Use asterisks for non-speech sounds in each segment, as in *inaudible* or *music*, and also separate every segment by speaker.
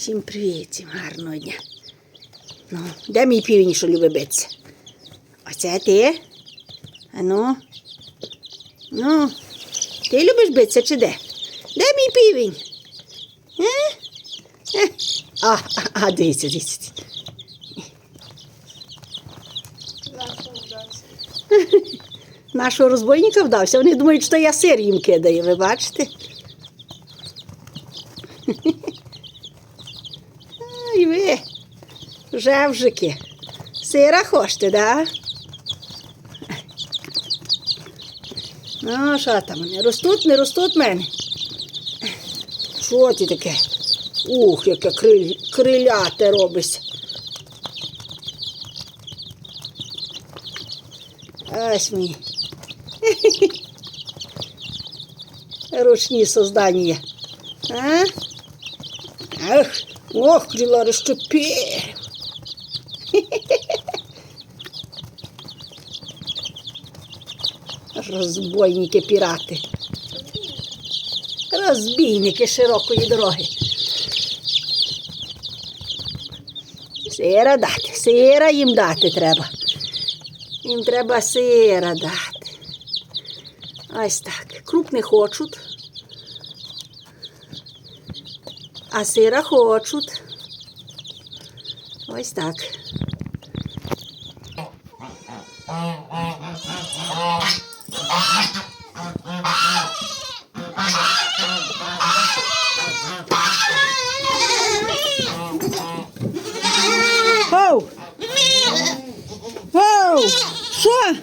Speaker 1: Всім привіт, всім гарного дня. Ну, де мій півень, що любить битися? Оце ти? А ну? Ну, ти любиш битися чи де? Де мій півень? Е? Е? А, а, а, дивіться, дивіться. *laughs* Нашого розбойника вдався. Вони думають, що я сир їм кидаю, ви бачите? *laughs* Ай ви, жевжики. Сира хочете, да? Ну, що там вони? Ростуть, не ростуть мене? Що ти таке? Ух, яке криль, криляте робиться. Ось мені. *laughs* Ручні создання. А? Ах, ох, крила розчепи. *laughs* Розбойники пірати. Розбійники широкої дороги. Сира дати, сира їм дати треба. Їм треба сира дати. Ось так. Круп не хочуть. А сира хочуть. Ось так. Гоу! Гоу! Що?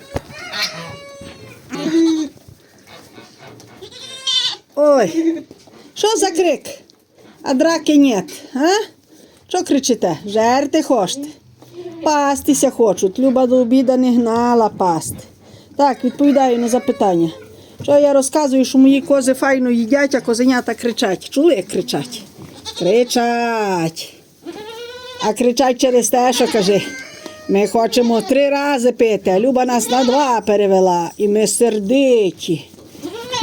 Speaker 1: Ой, що за крик? А драки нет, а? Що кричите? Жерти хочете? Пастися хочуть. Люба до обіда не гнала пасти. Так, відповідаю на запитання. Що я розказую, що мої кози файно їдять, а козенята кричать. Чули, як кричать? Кричать. А кричать через те, що каже, ми хочемо три рази пити, а Люба нас на два перевела. І ми сердиті.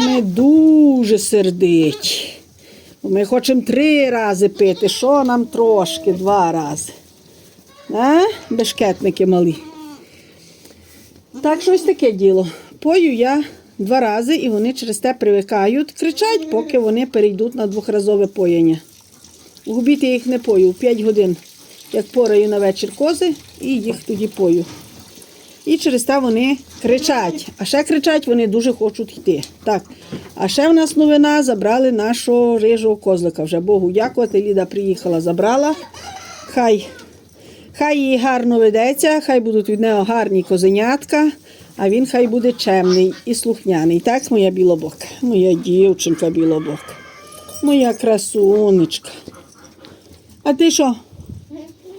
Speaker 1: Ми дуже сердиті. Ми хочемо три рази пити. Що нам трошки, два рази. А? Бешкетники малі. Так, щось таке діло. Пою я два рази і вони через те привикають, кричать, поки вони перейдуть на двохразове поєння. Я їх не пою 5 годин, як пораю на вечір кози, і їх тоді пою. І через те вони кричать. А ще кричать, вони дуже хочуть йти. Так. А ще в нас новина забрали нашого рижого козлика. Вже Богу дякувати. Ліда приїхала, забрала. Хай, хай їй гарно ведеться, хай будуть від нього гарні козенятка, а він хай буде чемний і слухняний. Так, моя білобока, моя дівчинка білобока, моя красунечка. А ти що?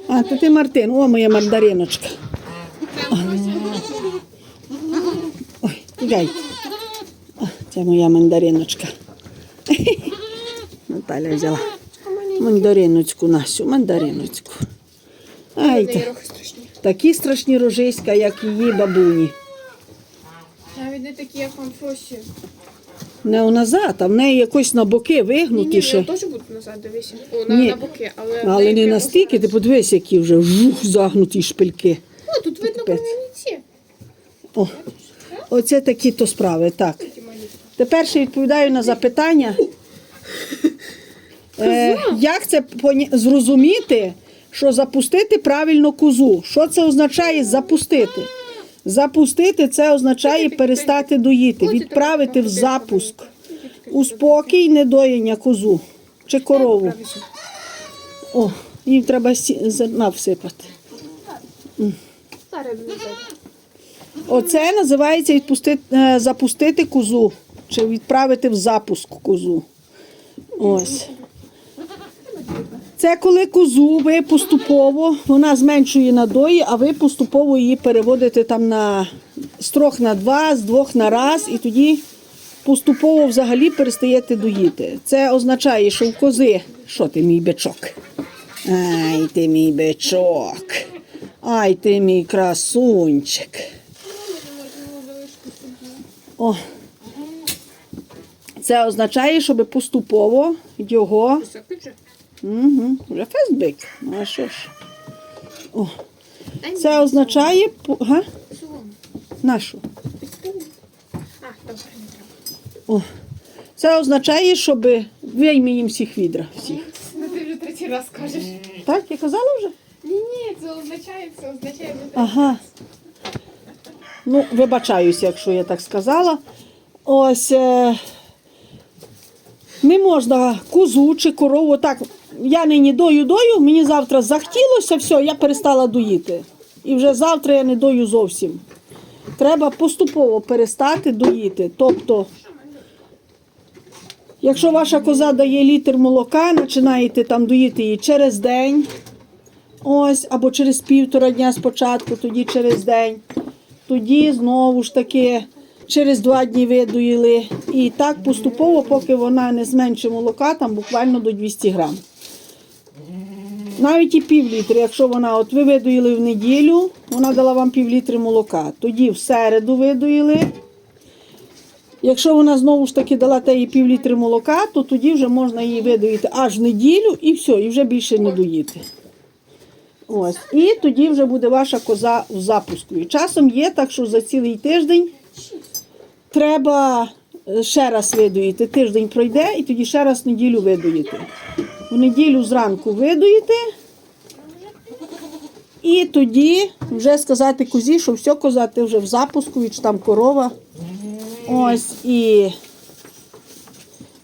Speaker 1: А, то ти Мартин, о, моя мандариночка. Ой, гай. О, Це моя мандариночка. Наталя взяла мандариночку Насю, мандариночку. Ай, та, такі страшні рожиська, як її бабуні.
Speaker 2: Навіть не такі, як вам Фосі.
Speaker 1: Не назад, а в неї якось на боки
Speaker 2: Ні, ні,
Speaker 1: вигнутіше.
Speaker 2: вони теж будуть назад, дивися. О, на,
Speaker 1: Ні.
Speaker 2: на боки, але...
Speaker 1: Але не настільки, ти подивись, які вже жух загнуті шпильки.
Speaker 2: О, тут видно
Speaker 1: Капець. О, оце такі то справи. Так. Тепер ще відповідаю на запитання. Е, як це зрозуміти, що запустити правильно козу? Що це означає запустити? Запустити це означає перестати доїти, відправити в запуск, у спокій недоїння козу чи корову. О, їм треба зерна всипати. Оце називається відпустити, е, запустити козу чи відправити в запуск козу. Ось. Це коли козу ви поступово, вона зменшує надої, а ви поступово її переводите там на з трьох на два, з двох на раз, і тоді поступово взагалі перестаєте доїти. Це означає, що в кози, що ти мій бичок? Ай, ти мій бичок. Ай, ти мій красунчик. О. Це означає, щоб поступово його
Speaker 2: вже.
Speaker 1: Угу. Вже фестбик. Ну а що ж? О, це означає. Га? Нашу.
Speaker 2: А, добре, не треба.
Speaker 1: О. Це означає, щоб вийми їм всіх відра. Всіх.
Speaker 2: Ну ти вже третій раз кажеш.
Speaker 1: Так, я казала вже?
Speaker 2: Ні, ні, це означає, це означає
Speaker 1: Ага. Ну, вибачаюся, якщо я так сказала. Ось е, не можна козу чи корову так. Я нині дою дою, мені завтра захотілося, все, я перестала доїти. І вже завтра я не дою зовсім. Треба поступово перестати доїти. Тобто, якщо ваша коза дає літр молока, починаєте там доїти її через день. Ось, або через півтора дня спочатку, тоді через день. Тоді знову ж таки через два дні видоїли. І так поступово, поки вона не зменшить молока, там буквально до 200 грам. Навіть і пів літри, якщо вона, от ви видоїли в неділю, вона дала вам пів літри молока. Тоді в середу видоїли. Якщо вона знову ж таки дала теї пів літри молока, то тоді вже можна її видоїти аж в неділю і все, і вже більше не доїти. Ось. І тоді вже буде ваша коза в запуску. І часом є так, що за цілий тиждень треба е, ще раз видоїти. Тиждень пройде і тоді ще раз в неділю видоїти. В неділю зранку видоїте. І тоді вже сказати козі, що все, коза, ти вже в запуску, і чи там корова. Ось і,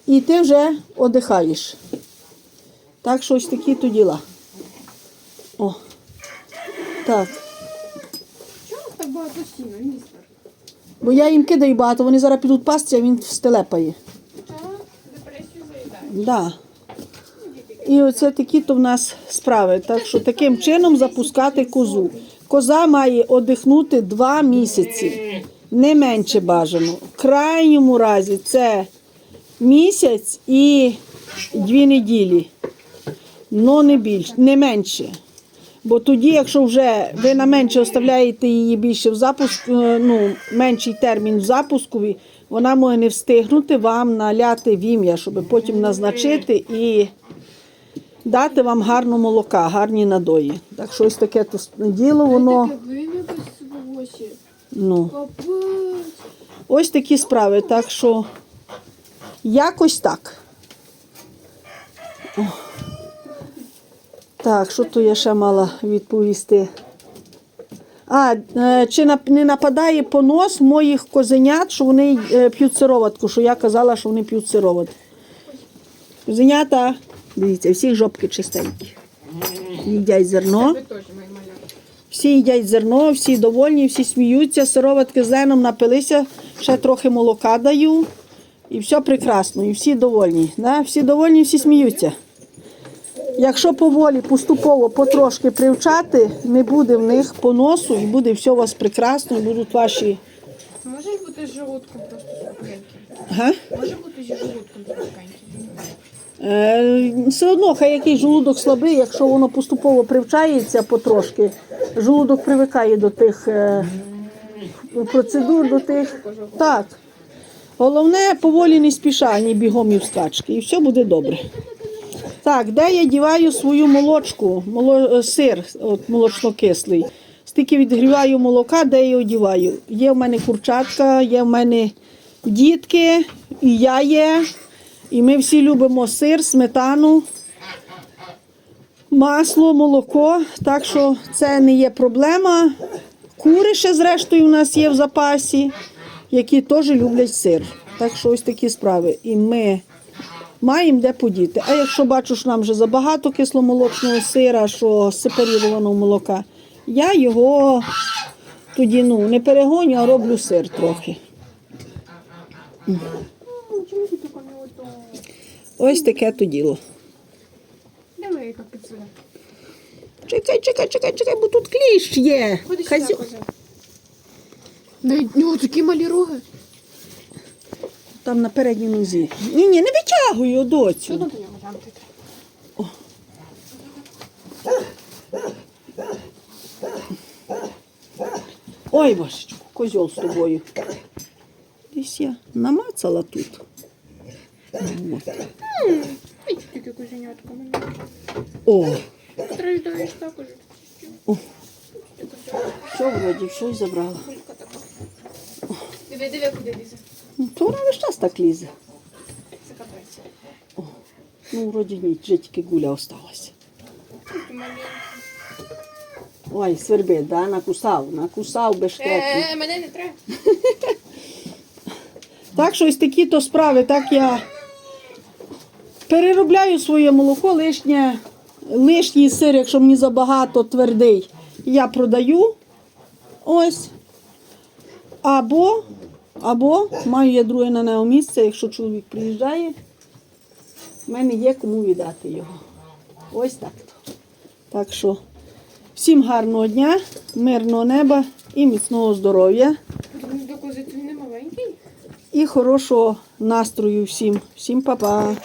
Speaker 1: і ти вже одихаєш. Так що ось такі то діла. О. Так.
Speaker 2: Чому так багато сіна, містер?
Speaker 1: Бо я їм кидаю багато, вони зараз підуть пасти, а він стелепає.
Speaker 2: А, депресію заїдає.
Speaker 1: Да. І оце такі то в нас справи. Так що таким чином запускати козу. Коза має одихнути два місяці. Не менше бажано. В крайньому разі це місяць і дві неділі. Ну не більше, не менше. Бо тоді, якщо вже ви на менше оставляєте її більше в запуску, е, ну, менший термін в запуску, вона може не встигнути вам наляти в ім'я, щоб потім назначити і дати вам гарно молока, гарні надої. Так що ось таке то діло, воно. Ну, ось такі справи. Так що якось так. О. Так, що то я ще мала відповісти? А, е, чи не нападає понос моїх козенят, що вони е, п'ють сироватку, що я казала, що вони п'ють сироватку. Козенята, дивіться, всіх жопки чистенькі. Їдять зерно. Всі їдять зерно, всі довольні, всі сміються, сироватки з леном напилися, ще трохи молока даю. І все прекрасно, і всі довольні. Да? Всі довольні, всі сміються. Якщо поволі, поступово, потрошки привчати, не буде в них поносу, і буде все у вас прекрасно, і будуть ваші.
Speaker 2: Може бути з желудком просто слабеньким.
Speaker 1: Га?
Speaker 2: Може бути з желудком.
Speaker 1: Е, все одно, хай який желудок слабий, якщо воно поступово привчається потрошки, желудок привикає до тих е, процедур, до тих. Так. Головне, поволі не спіша, ні бігом і в скачки, і все буде добре. Так, де я діваю свою молочку, моло, е, сир от, молочно-кислий. Стільки відгріваю молока, де я його діваю. Є в мене курчатка, є в мене дітки, і я є. І ми всі любимо сир, сметану, масло, молоко. Так що це не є проблема. Кури ще зрештою у нас є в запасі, які теж люблять сир. Так що ось такі справи. І ми маємо де подіти. А якщо бачу, що нам вже забагато кисломолочного сира, що сепарірованого молока, я його тоді ну, не перегоню, а роблю сир трохи. Ось таке то діло.
Speaker 2: Давай.
Speaker 1: Чекай, чекай, чекай, чекай, бо тут кліщ є. Хазю-.
Speaker 2: Дай, ну, такі малі роги.
Speaker 1: Там на передній нозі. Ні, ні, не витягуй
Speaker 2: Що
Speaker 1: доцю. Ой, божечку, козьол з тобою. Десь я намацала тут. От.
Speaker 2: Ай, тільки козі. козенятко.
Speaker 1: О,
Speaker 2: Страждаєш також.
Speaker 1: О. що вроді, щось забрала.
Speaker 2: Диви, диви, куди лізе.
Speaker 1: Ну, То вона весь час так лізе. Ну, вроді ні, вже тільки гуля
Speaker 2: маленький.
Speaker 1: Ой, свербить, да? накусав, накусав бешкетний.
Speaker 2: Е, мене не треба. *laughs*
Speaker 1: Так що ось такі то справи, так я переробляю своє молоко, лишнє, лишній сир, якщо мені забагато твердий, я продаю. Ось. Або, або маю я друге на нього місце, якщо чоловік приїжджає, в мене є кому віддати його. Ось так. то. Так що всім гарного дня, мирного неба і міцного здоров'я. І хорошого настрою всім. Всім па-па.